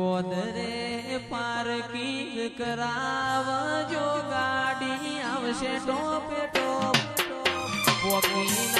ગોદરે parking કરાવજો ગાડી આવશે ટોપે ટોપ પોકીના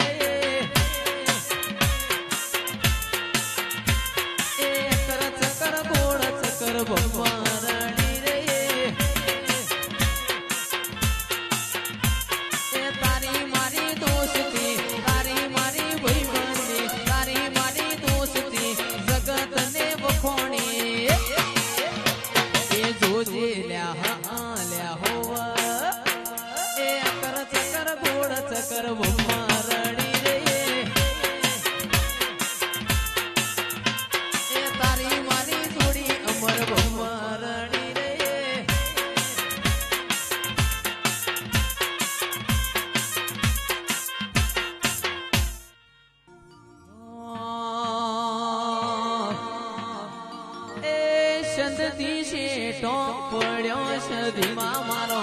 સંતતી શેઠો પડ્યો સધીમાં મારો.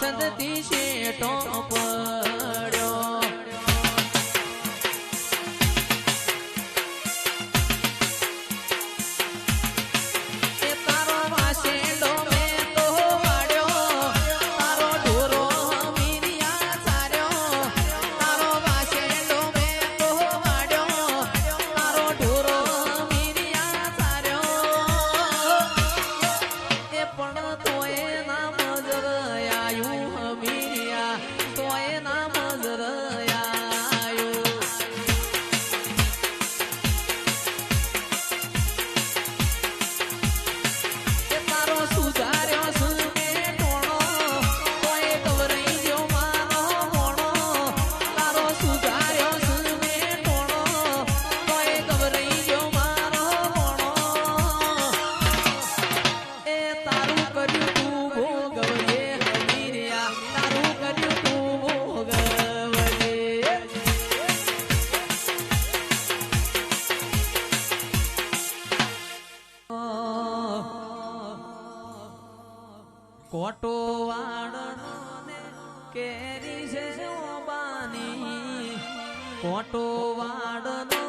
સંતતી શેઠો પડ્યો કેરી છે ઓબાની કોટો વાડનો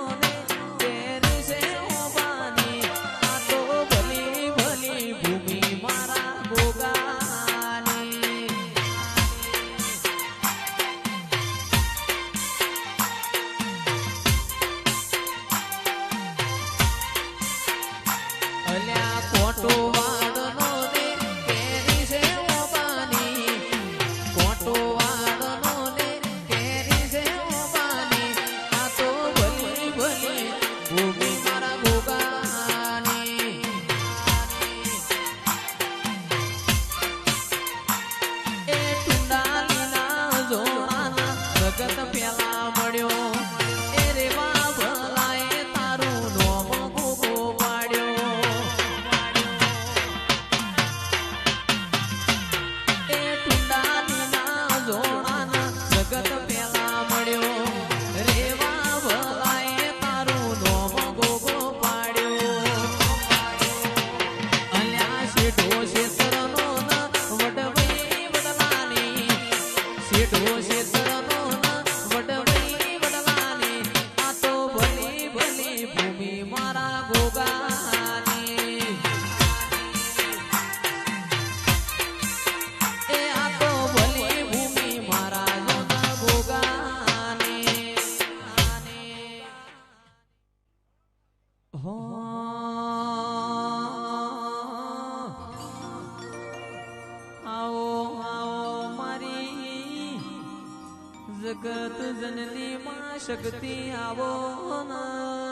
کت جنلی ما شکتی آونا